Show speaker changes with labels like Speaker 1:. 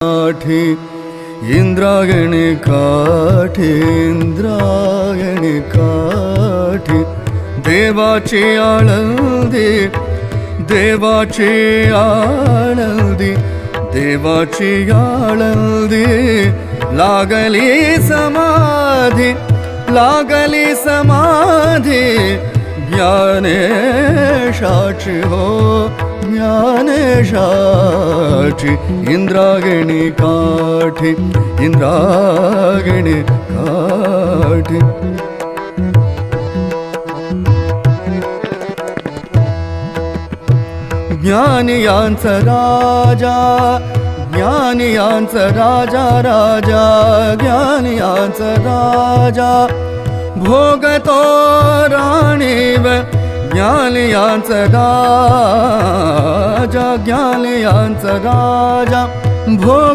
Speaker 1: काठी इंद्रायणी काठी इंद्रायणी काठी देवाची आळंदी देवाची आळंदी देवाची आळंदी लागली समाधी लागली समाधी ज्ञानेशाची हो ज्ञानेशाची इंद्रागिणी काठी इंद्रागिणी काठी. ज्ञानियांचा राजा ज्ञानियांचा राजा राजा ज्ञानियांचा राजा. भोगतो राणीव ज्ञानियांचा राजा ज्ञानियांचा राजा. भोग